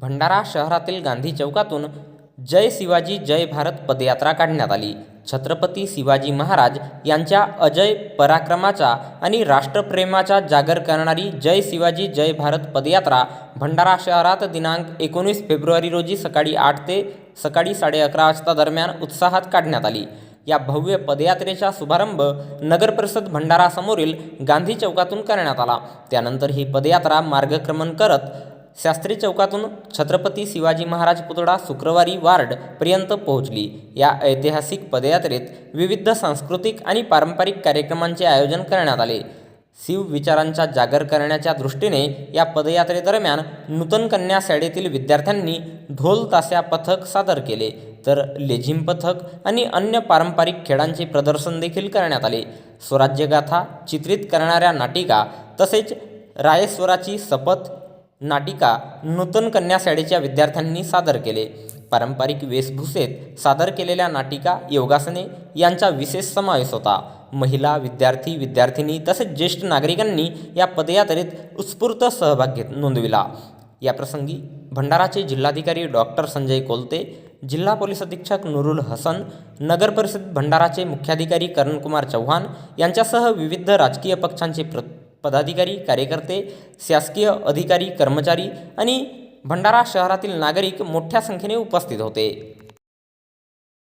भंडारा शहरातील गांधी चौकातून जय शिवाजी जय भारत पदयात्रा काढण्यात आली. छत्रपती शिवाजी महाराज यांच्या अजय पराक्रमाचा आणि राष्ट्रप्रेमाचा जागर करणारी जय शिवाजी जय भारत पदयात्रा भंडारा शहरात दिनांक एकोणीस फेब्रुवारी रोजी सकाळी आठ ते सकाळी साडे अकरा वाजता दरम्यान उत्साहात काढण्यात आली. या भव्य पदयात्रेचा शुभारंभ नगरपरिषद भंडारासमोरील गांधी चौकातून करण्यात आला. त्यानंतर ही पदयात्रा मार्गक्रमण करत शास्त्री चौकातून छत्रपती शिवाजी महाराज पुतळा शुक्रवारी वार्डपर्यंत पोहोचली. या ऐतिहासिक पदयात्रेत विविध सांस्कृतिक आणि पारंपरिक कार्यक्रमांचे आयोजन करण्यात आले. शिव विचारांचा जागर करण्याच्या दृष्टीने या पदयात्रेदरम्यान नूतन कन्या शाळेतील विद्यार्थ्यांनी ढोल ताशा पथक सादर केले तर लेझिम पथक आणि अन्य पारंपरिक खेळांचे प्रदर्शन देखील करण्यात आले. स्वराज्यगाथा चित्रित करणाऱ्या नाटिका तसेच रायस्वराची शपथ नाटिका नूतन कन्या शाळेच्या विद्यार्थ्यांनी सादर केले. पारंपरिक वेशभूषेत सादर केलेल्या नाटिका योगासने यांचा विशेष समावेश होता. महिला विद्यार्थी विद्यार्थिनी तसेच ज्येष्ठ नागरिकांनी या पदयात्रेत उत्स्फूर्त सहभाग घेत नोंदविला. याप्रसंगी भंडाराचे जिल्हाधिकारी डॉक्टर संजय कोलते जिल्हा पोलीस अधीक्षक नुरुल हसन नगर परिषद भंडाराचे मुख्याधिकारी करणकुमार चव्हाण यांच्यासह विविध राजकीय पक्षांचे प्र पदाधिकारी कार्यकर्ते शासकीय अधिकारी कर्मचारी आणि भंडारा शहरातील नागरिक मोठ्या संख्येने उपस्थित होते.